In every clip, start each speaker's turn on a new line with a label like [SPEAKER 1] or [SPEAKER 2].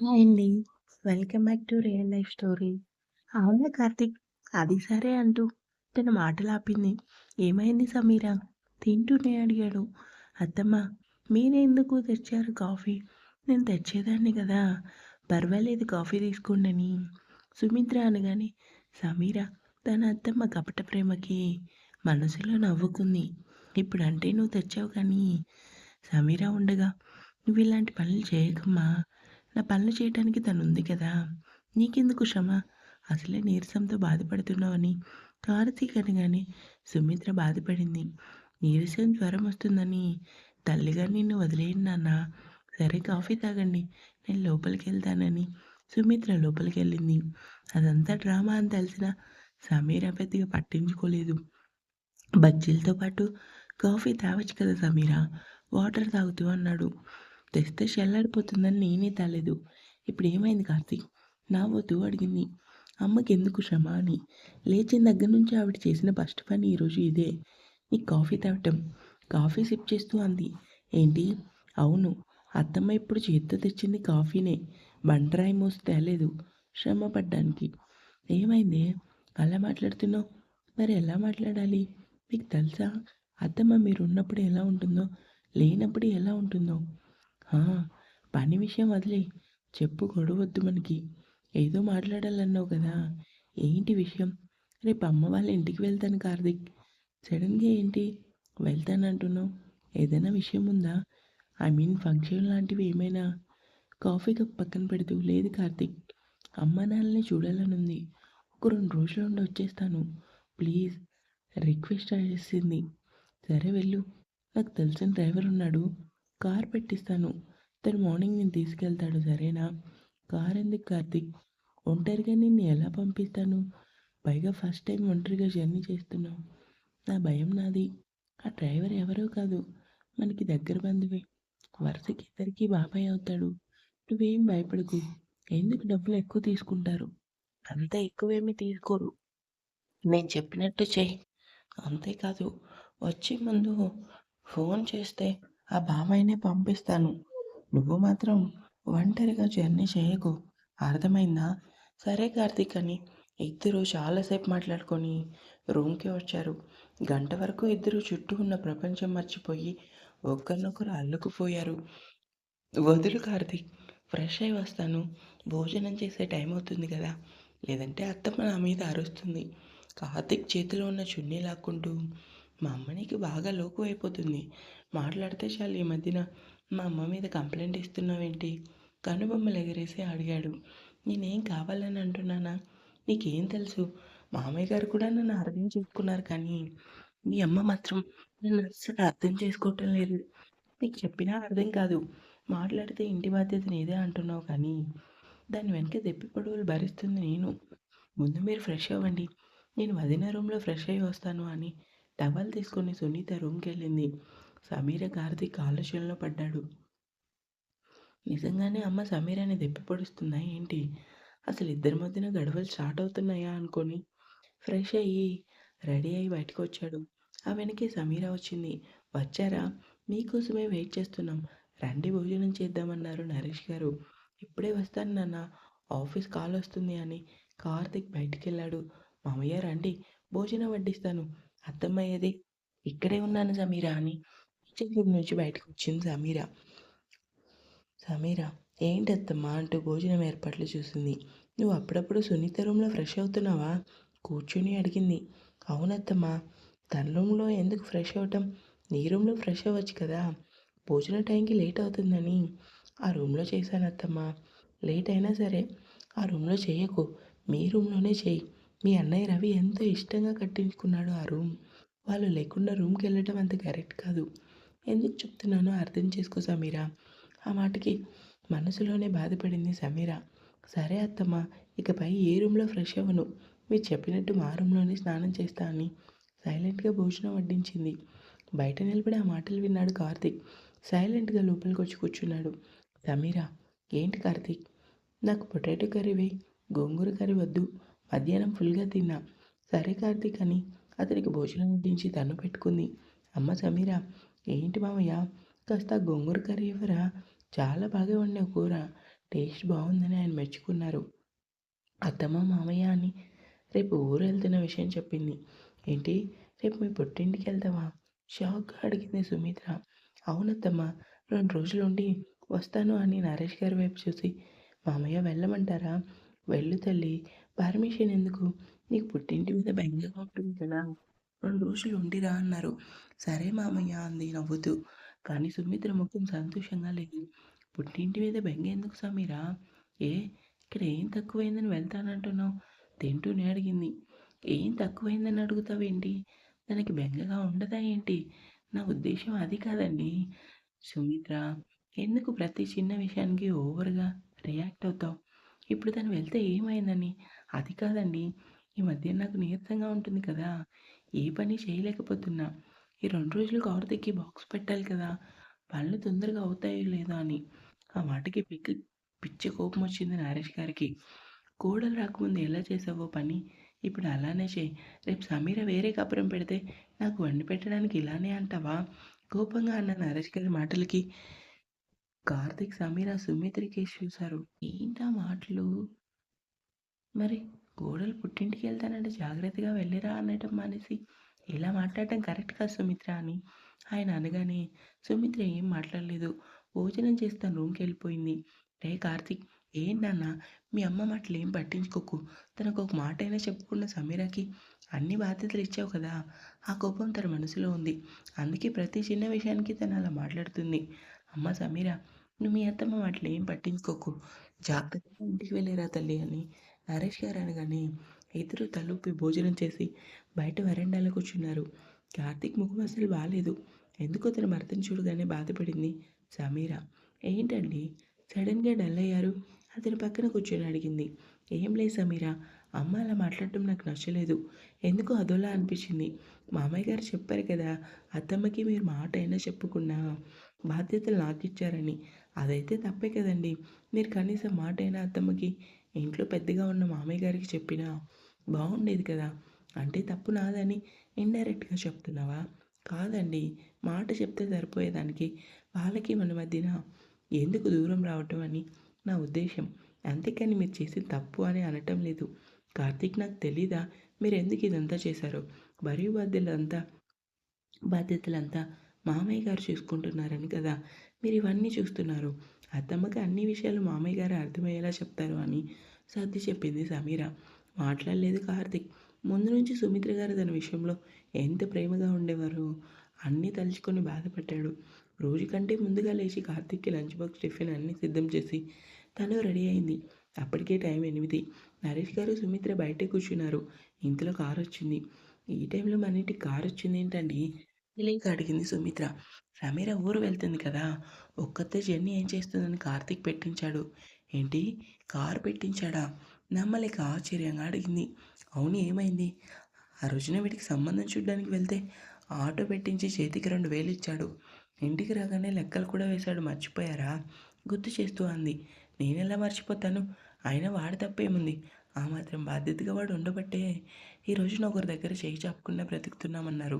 [SPEAKER 1] Hi అండి. Welcome back to real life story. అవునా కార్తీక్! అది సరే అంటూ తన మాటలాపింది. ఏమైంది సమీర? తింటూనే అడిగాడు. అత్తమ్మ మీరెందుకు తెచ్చారు కాఫీ? నేను తెచ్చేదాన్ని కదా! పర్వాలేదు కాఫీ తీసుకోండని. సుమిత్ర అనగానే సమీర తన అత్తమ్మ కపట ప్రేమకి మనసులో నవ్వుకుంది. ఇప్పుడంటే నువ్వు తెచ్చావు కానీ సమీర ఉండగా నువ్వు ఇలాంటి పనులు చేయకమ్మా. నా పనులు చేయటానికి తనుంది కదా! నీకెందుకు శ్రమ? అసలే నీరసంతో బాధపడుతున్నావని కార్తీక్ అనగానే సుమిత్ర బాధపడింది. నీరసం జ్వరం వస్తుందని తల్లిగా నిన్ను వదిలేయండి నాన్న. సరే కాఫీ తాగండి. నేను లోపలికి వెళ్తానని సుమిత్ర లోపలికి వెళ్ళింది అదంతా డ్రామా అని తెలిసిన సమీర పెద్దగా పట్టించుకోలేదు. బజ్జీలతో పాటు కాఫీ తాగొచ్చు కదా సమీర. వాటర్ తాగుతూ అన్నాడు. తెస్తే చల్లారిపోతుందని నేనే తాలేదు ఇప్పుడు ఏమైంది కార్తీక్? వద్దు అడిగింది. అమ్మకి ఎందుకు శ్రమ అని. లేచిన దగ్గర నుంచి ఆవిడ చేసిన ఫస్ట్ పని ఈరోజు ఇదే. నీకు కాఫీ తాగటం. కాఫీ సిప్ చేస్తూ అంది. ఏంటి? అవును. అత్తమ్మ ఇప్పుడు చేత్తో తెచ్చింది కాఫీనే. బండరాయి మోసి తేలేదు. శ్రమ పడ్డానికి. ఏమైంది అలా మాట్లాడుతున్నావు? మరి ఎలా మాట్లాడాలి? మీకు తెలుసా? అత్తమ్మ మీరున్నప్పుడు ఎలా ఉంటుందో, లేనప్పుడు ఎలా ఉంటుందో? పని విషయం వదిలే చెప్పు గొడవద్దు మనకి. ఏదో మాట్లాడాలన్నావు కదా! ఏంటి విషయం? రేపు అమ్మ వాళ్ళ ఇంటికి వెళ్తాను కార్తిక్ సడన్‌గా ఏంటి? వెళ్తానంటున్నావు? ఏదైనా విషయం ఉందా? ఐ మీన్ ఫంక్షన్ లాంటివి ఏమైనా? కాఫీ కప్ పక్కన పెడుతూ లేదు కార్తిక్ అమ్మ నాన్నని చూడాలనుంది. ఒక రెండు రోజులు ఉండి వచ్చేస్తాను. ప్లీజ్ రిక్వెస్ట్ చేసింది. సరే వెళ్ళు. నాకు తెలిసిన డ్రైవర్ ఉన్నాడు. కార్ పెట్టిస్తాను. తను మార్నింగ్ నేను తీసుకెళ్తాడు సరేనా? కార్ ఎందుకు కార్తీక్? ఒంటరిగా నిన్ను ఎలా పంపిస్తాను? పైగా ఫస్ట్ టైం ఒంటరిగా జర్నీ చేస్తున్నావు. నా భయం నాది. ఆ డ్రైవర్ ఎవరో కాదు. మనకి దగ్గర బంధువే. వరుసకి ఇద్దరికి బాబాయ్ అవుతాడు. నువ్వేం భయపడకు. ఎందుకు డబ్బులు ఎక్కువ తీసుకుంటారు. అంత ఎక్కువేమీ తీసుకోరు. నేను చెప్పినట్టు చేయి అంతేకాదు వచ్చే ముందు ఫోన్ చేస్తే ఆ బాబాయినే పంపిస్తాను. నువ్వు మాత్రం ఒంటరిగా జర్నీ చేయకు. అర్థమైందా? సరే కార్తీక్ అని ఇద్దరూ చాలాసేపు మాట్లాడుకొని రూమ్‌కి వచ్చారు. గంట వరకు ఇద్దరు చుట్టూ ఉన్న ప్రపంచం మర్చిపోయి ఒకరినొకరు అల్లుకుపోయారు. వదులు కార్తీక్. ఫ్రెష్ అయ్యి వస్తాను. భోజనం చేసే టైం అవుతుంది కదా! లేదంటే అత్తమ్మ నా మీద అరుస్తుంది. కార్తీక్ చేతిలో ఉన్న చున్నీ లాక్కుంటూ మా అమ్మ నీకు బాగా లోకు అయిపోతుంది. మాట్లాడితే చాలు ఈ మధ్యన మా అమ్మ మీద కంప్లైంట్ ఇస్తున్నావేంటి? కనుబొమ్మలు ఎగరేసి అడిగాడు. నేనేం కావాలని అంటున్నానా? నీకేం తెలుసు? మామయ్య గారు కూడా నన్ను అర్థం చేసుకున్నారు కానీ మీ అమ్మ మాత్రం నన్ను అస్సలు అర్థం చేసుకోవటం లేదు. నీకు చెప్పినా అర్థం కాదు. మాట్లాడితే ఇంటి బాధ్యత నీదే అంటున్నావు కానీ దాని వెనక దెప్పి పొడవులు భరిస్తుంది నేను. ముందు మీరు ఫ్రెష్ అవ్వండి. నేను వదిన రూమ్‌లో ఫ్రెష్ అయ్యి వస్తాను అని టవల్ తీసుకొని సునీత రూమ్కి వెళ్ళింది సమీర కార్తీక్ ఆలోచనలో పడ్డాడు. నిజంగానే అమ్మ సమీరని దెప్పి పొడుస్తుందా ఏంటి? అసలు ఇద్దరి మధ్యన గడవలు స్టార్ట్ అవుతున్నాయా అనుకొని ఫ్రెష్ అయ్యి రెడీ అయ్యి బయటకొచ్చాడు. ఆ వెనకే సమీర వచ్చింది. వచ్చారా? మీకోసమే వెయిట్ చేస్తున్నాం. రండి భోజనం చేద్దామన్నారు నరేష్ గారు. ఇప్పుడే వస్తాను నాన్న. ఆఫీస్ కాల్ వస్తుంది అని కార్తిక్ బయటికి వెళ్ళాడు మామయ్య రండి. భోజనం వడ్డిస్తాను. అర్థమయ్యేది ఇక్కడే ఉన్నాను సమీరా అని కిచెన్ రూమ్ నుంచి బయటకొచ్చింది సమీరా సమీరా ఏంటత్తమ్మా అంటూ భోజనం ఏర్పాట్లు చూసింది. నువ్వు అప్పుడప్పుడు సునీత రూమ్‌లో ఫ్రెష్ అవుతున్నావా? కూర్చొని అడిగింది. అవునత్తమ్మా. తన రూమ్‌లో ఎందుకు ఫ్రెష్ అవ్వటం? నీ రూమ్‌లో ఫ్రెష్ అవ్వచ్చు కదా! భోజనం టైంకి లేట్ అవుతుందని ఆ రూమ్‌లో చేశానత్తమ్మా. లేట్ అయినా సరే ఆ రూమ్‌లో చేయకు మీ రూమ్‌లోనే చెయ్యి. మీ అన్నయ్య రవి ఎంతో ఇష్టంగా కట్టించుకున్నాడు ఆ రూమ్. వాళ్ళు లేకుండా రూమ్కి వెళ్ళటం అంత కరెక్ట్ కాదు. ఎందుకు చెప్తున్నానో అర్థం చేసుకో సమీర. ఆ మాటకి మనసులోనే బాధపడింది సమీర. సరే అత్తమ్మ. ఇకపై ఏ రూమ్‌లో ఫ్రెష్ అవ్వను. మీరు చెప్పినట్టు మా రూమ్‌లోనే స్నానం చేస్తా అని సైలెంట్‌గా భోజనం వడ్డించింది. బయట నిలబడి ఆ మాటలు విన్నాడు కార్తీక్. సైలెంట్‌గా లోపలికి వచ్చి కూర్చున్నాడు. సమీరా ఏంటి కార్తీక్? నాకు పొటాటో కర్రీ వెయ్. గోంగూర కర్రీ వద్దు. మధ్యాహ్నం ఫుల్‌గా తిన్నా. సరే కార్తీక్ అని అతనికి భోజనం వడ్డించి తను పెట్టుకుంది. అమ్మ సమీర ఏంటి మామయ్య? కాస్త గోంగూర కర్రీ ఇవ్వరా? చాలా బాగా వండిన కూర. టేస్ట్ బాగుందని ఆయన మెచ్చుకున్నారు అత్తమ్మ మామయ్య అని రేపు ఊరు వెళ్తున్న విషయం చెప్పింది ఏంటి రేపు మీ పుట్టింటికి వెళ్తావా షాక్గా అడిగింది సుమిత్ర అవునత్తమ్మ రెండు రోజులు ఉండి వస్తాను అని నరేష్ గారి వైపు చూసి మామయ్య వెళ్ళమంటారా వెళ్ళు తల్లి పర్మిషన్ ఎందుకు? నీకు పుట్టింటి మీద బెంగగా ఉంటుంది కదా. రెండు రోజులు ఉండిరా అన్నారు. సరే మామయ్య అంది నవ్వుతూ. కానీ సుమిత్ర ముఖం సంతోషంగా లేదు. పుట్టింటి మీద బెంగ ఎందుకు సమీరా? ఏ ఇక్కడ ఏం తక్కువైందని వెళ్తానంటున్నావు? తింటూనే అడిగింది. ఏం తక్కువైందని అడుగుతావేంటి? తనకి బెంగగా ఉండదా ఏంటి? నా ఉద్దేశం అది కాదండి. సుమిత్ర ఎందుకు ప్రతి చిన్న విషయానికి ఓవర్గా రియాక్ట్ అవుతావు? ఇప్పుడు తను వెళ్తే ఏమైందని? అది కాదండి. ఈ మధ్య నాకు నీరసంగా ఉంటుంది కదా. ఏ పని చేయలేకపోతున్నా. ఈ రెండు రోజులు కార్తీక్కి బాక్స్ పెట్టాలి కదా. పనులు తొందరగా అవుతాయో లేదా అని. ఆ మాటకి పిక్కి పిచ్చి కోపం వచ్చింది నరేష్ గారికి. కోడలు రాకముందు ఎలా చేసావో పని? ఇప్పుడు అలానే చేయి. రేపు సమీర వేరే కపురం పెడితే నాకు వండి పెట్టడానికి ఇలానే అంటావా? కోపంగా అన్న నరేష్ గారి మాటలకి కార్తిక్ సమీర సుమిత్రికేష్ చూశారు. ఏంటా మాటలు? మరి కోడలు పుట్టింటికి వెళ్తానంటే జాగ్రత్తగా వెళ్ళిరా అనటం మానేసి ఇలా మాట్లాడటం కరెక్ట్ కాదు సుమిత్ర అని. ఆయన అనగానే సుమిత్ర ఏం మాట్లాడలేదు. భోజనం చేస్తాను రూమ్కి వెళ్ళిపోయింది. రే కార్తీక్ ఏంటన్న మీ అమ్మ మాటలు ఏం పట్టించుకోకు. తనకు ఒక మాట అయినా చెప్పుకున్న సమీరాకి అన్ని బాధ్యతలు ఇచ్చావు కదా. ఆ కోపం తన మనసులో ఉంది. అందుకే ప్రతి చిన్న విషయానికి తను అలా మాట్లాడుతుంది. అమ్మ సమీరా నువ్వు మీ అత్తమ్మ మాటలు ఏం పట్టించుకోకు. జాగ్రత్తగా ఇంటికి వెళ్ళిరా తల్లి అని నరేష్ గారు అనగానే ఇద్దరు తలూపి భోజనం చేసి బయట వరండాలో కూర్చున్నారు. కార్తీక్ ముఖం అసలు బాగాలేదు ఎందుకో తన భర్తను చూడగానే బాధపడింది సమీరా. ఏంటండి? సడన్గా డల్ అయ్యారు? అతని పక్కన కూర్చొని అడిగింది. ఏం లేదు సమీరా. అమ్మ అలా మాట్లాడటం నాకు నచ్చలేదు. ఎందుకు అదోలా అనిపించింది. మామయ్య గారు చెప్పారు కదా అత్తమ్మకి మీరు మాట అయినా చెప్పుకున్నా బాధ్యతలు నాకు ఇచ్చారని. అదైతే తప్పే కదండి. మీరు కనీసం మాట అయినా అత్తమ్మకి ఇంట్లో పెద్దగా ఉన్న మామయ్య గారికి చెప్పినా బాగుండేది కదా. అంటే తప్పు నాదని ఇండైరెక్ట్గా చెప్తున్నావా? కాదండి. మాట చెప్తే సరిపోయేదానికి వాళ్ళకి మన మధ్యన ఎందుకు దూరం రావటం అని నా ఉద్దేశం అంతేకాని మీరు చేసి తప్పు అని అనటం లేదు. కార్తీక్ నాకు తెలీదా? మీరు ఎందుకు ఇదంతా చేశారు? బరువు బాధ్యతలంతా బాధ్యతలంతా మామయ్య గారు చూసుకుంటున్నారని కదా మీరు ఇవన్నీ చూస్తున్నారు. అత్తమ్మకి అన్ని విషయాలు మామయ్య గారు అర్థమయ్యేలా చెప్తారు అని సర్ది చెప్పింది సమీర. మాట్లాడలేదు కార్తిక్. ముందు నుంచి సుమిత్ర గారు తన విషయంలో ఎంత ప్రేమగా ఉండేవారు? అన్నీ తలుచుకొని బాధపడ్డాడు. రోజు కంటే ముందుగా లేచి కార్తిక్కి లంచ్ బాక్స్ టిఫిన్ అన్నీ సిద్ధం చేసి తను రెడీ అయింది. అప్పటికే టైం ఎనిమిది. నరేష్ గారు సుమిత్ర బయట కూర్చున్నారు. ఇంతలో కారు వచ్చింది ఈ టైంలో మన ఇంటికి కారు వచ్చింది ఏంటండి తెలియక అడిగింది సుమిత్ర. సమీర ఊరు వెళ్తుంది కదా ఒక్కతే జర్నీ ఏం చేస్తుందని కార్తీక్ పెట్టించాడు. ఏంటి? కారు పెట్టించాడా? నమ్మలేక ఆశ్చర్యంగా అడిగింది. అవును ఏమైంది? ఆ రోజున వీటికి సంబంధం చూడడానికి వెళ్తే ఆటో పెట్టించి చేతికి రెండు వేలు ఇచ్చాడు. ఇంటికి రాగానే లెక్కలు కూడా వేశాడు. మర్చిపోయారా? గుర్తు చేస్తూ అంది. నేనెలా మర్చిపోతాను? అయినా వాడి తప్పేముంది? ఆ మాత్రం బాధ్యతగా వాడు ఉండబట్టే ఈ రోజున ఒకరి దగ్గర చేయి చాపకుండా బ్రతుకుతున్నామన్నారు.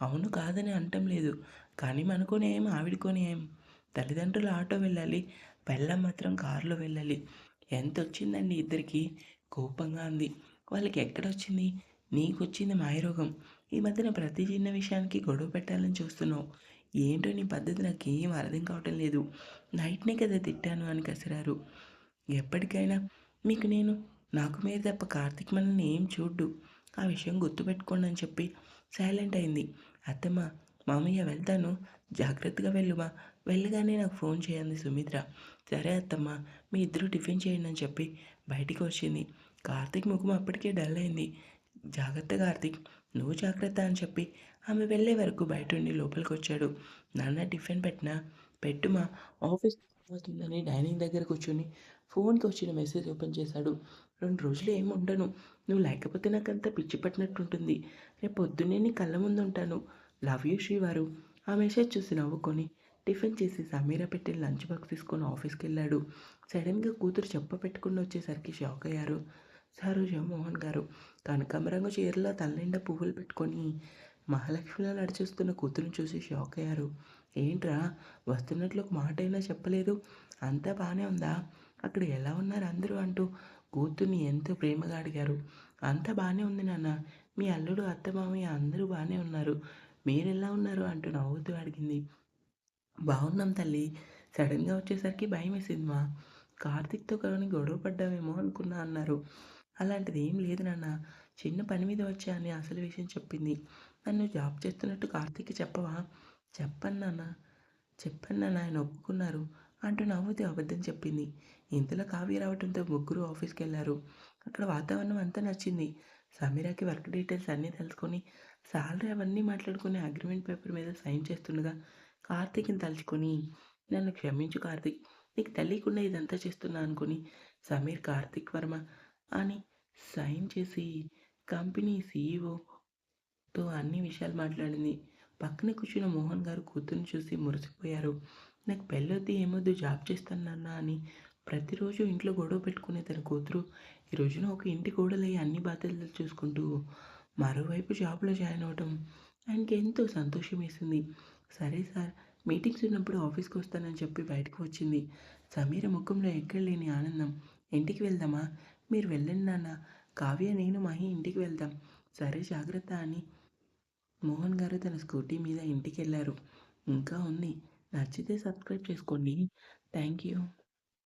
[SPEAKER 1] అవును కాదని అంటం లేదు. కానీ మనకొని ఏం ఆవిడకొని ఏం? తల్లిదండ్రులు ఆటో వెళ్ళాలి పెళ్ళం మాత్రం కారులో వెళ్ళాలి. ఎంత వచ్చిందండి ఇద్దరికి? కోపంగా అంది. వాళ్ళకి ఎక్కడొచ్చింది? నీకు వచ్చింది మాయరోగం. ఈ మధ్యన ప్రతి చిన్న విషయానికి గొడవ పెట్టాలని చూస్తున్నావు. ఏంటో నీ పద్ధతి నాకు ఏం అర్థం కావటం లేదు. నైట్నే కదా తిట్టాను అని కసిరారు. ఎప్పటికైనా మీకు నేను నాకు మీద తప్ప కార్తీక్ మనల్ని ఏం చూడ్డు? ఆ విషయం గుర్తుపెట్టుకోండి అని చెప్పి సైలెంట్ అయింది. అత్తమ్మ మామయ్య వెళ్తాను. జాగ్రత్తగా వెళ్ళుమా? వెళ్ళగానే నాకు ఫోన్ చేయండి సుమిత్ర. సరే అత్తమ్మ మీ ఇద్దరు టిఫిన్ చేయండి అని చెప్పి బయటికి వచ్చింది. కార్తీక్ ముఖం అప్పటికే డల్ అయింది. జాగ్రత్త కార్తీక్ నువ్వు జాగ్రత్త అని చెప్పి ఆమె వెళ్ళే వరకు బయట ఉండి లోపలికి వచ్చాడు. నాన్న టిఫిన్ పెట్టినా? పెట్టుమా? ఆఫీస్ అవుతుందని డైనింగ్ దగ్గర కూర్చొని ఫోన్కి వచ్చిన మెసేజ్ ఓపెన్ చేశాడు. రెండు రోజులు ఏమి ఉండను. నువ్వు లేకపోతే నాకంతా పిచ్చి పట్టినట్టుంటుంది. రేపు పొద్దున్నే నీ కళ్ళ ముందు ఉంటాను. లవ్ యూ శ్రీవారు. ఆ మెసేజ్ చూసి నవ్వుకొని టిఫిన్ చేసి సమీరా పెట్టి లంచ్ బాక్స్ తీసుకొని ఆఫీస్కి వెళ్ళాడు. సడన్గా కూతురు చెప్ప పెట్టుకుని వచ్చేసరికి షాక్ అయ్యారు. సారు జగన్మోహన్ గారు కనకాంబరంగు చీరలో తలనిండా పువ్వులు పెట్టుకొని మహాలక్ష్మిలో నడిచేస్తున్న కూతురుని చూసి షాక్ అయ్యారు. ఏంట్రా వస్తున్నట్లు ఒక మాట అయినా చెప్పలేదు. అంతా బాగానే ఉందా? అక్కడ ఎలా ఉన్నారు అందరూ అంటూ కూతుర్ని ఎంతో ప్రేమగా అడిగారు. అంతా బాగానే ఉంది నాన్న. మీ అల్లుడు అత్తమామయ్య అందరూ బాగానే ఉన్నారు. మీరెలా ఉన్నారు? అంటూ నవ్వుతూ అడిగింది. బాగున్నాం తల్లి. సడన్గా వచ్చేసరికి భయం వేసింది మా. కార్తిక్తో కానీ గొడవ పడ్డామేమో అనుకున్నా అన్నారు. అలాంటిది ఏం లేదు నాన్న. చిన్న పని మీద వచ్చా అని అసలు విషయం చెప్పింది. నన్ను జాబ్ చేస్తున్నట్టు కార్తిక్కి చెప్పవా? చెప్పను నాన్న. చెప్పను నాన్న ఆయన ఒప్పుకున్నారు. అంటూ నవ్వుతూ అబద్ధం చెప్పింది. ఇంతలో కావ్య రావడంతో ముగ్గురు ఆఫీస్కి వెళ్ళారు అక్కడ వాతావరణం అంతా నచ్చింది. సమీరాకి వర్క్ డీటెయిల్స్ అన్నీ తెలుసుకొని సాలరీ అవన్నీ మాట్లాడుకుని అగ్రిమెంట్ పేపర్ మీద సైన్ చేస్తుండగా కార్తీక్ని తలుచుకొని నన్ను క్షమించు కార్తీక్ నీకు తెలియకుండా ఇదంతా చేస్తున్నా అనుకుని సమీర్ కార్తిక్ వర్మ అని సైన్ చేసి కంపెనీ సీఈఓతో అన్ని విషయాలు మాట్లాడింది. పక్కన కూర్చున్న మోహన్ గారు కూతుర్ని చూసి మురిసిపోయారు. నాకు పెళ్ళొద్దు ఏమొద్దు జాబ్ చేస్తాను అని ప్రతిరోజు ఇంట్లో గొడవ పెట్టుకునే తన కూతురు. ఈ రోజున ఒక ఇంటి గోడలయ్యి అన్ని బాధ్యతలు చూసుకుంటూ మరోవైపు జాబ్లో జాయిన్ అవ్వటం ఆయనకి ఎంతో సంతోషం వేసింది సరే సార్ మీటింగ్స్ ఉన్నప్పుడు ఆఫీస్కి వస్తానని చెప్పి బయటకు వచ్చింది. సమీర ముఖంలో ఎక్కడ లేని ఆనందం. ఇంటికి వెళ్దామా? మీరు వెళ్ళండి నాన్న. కావ్య నేను మహి ఇంటికి వెళ్దాం. సరే జాగ్రత్త అని మోహన్ గారు తన స్కూటీ మీద ఇంటికి వెళ్ళారు ఇంకా ఉంది. నచ్చితే సబ్స్క్రైబ్ చేసుకోండి. Thank you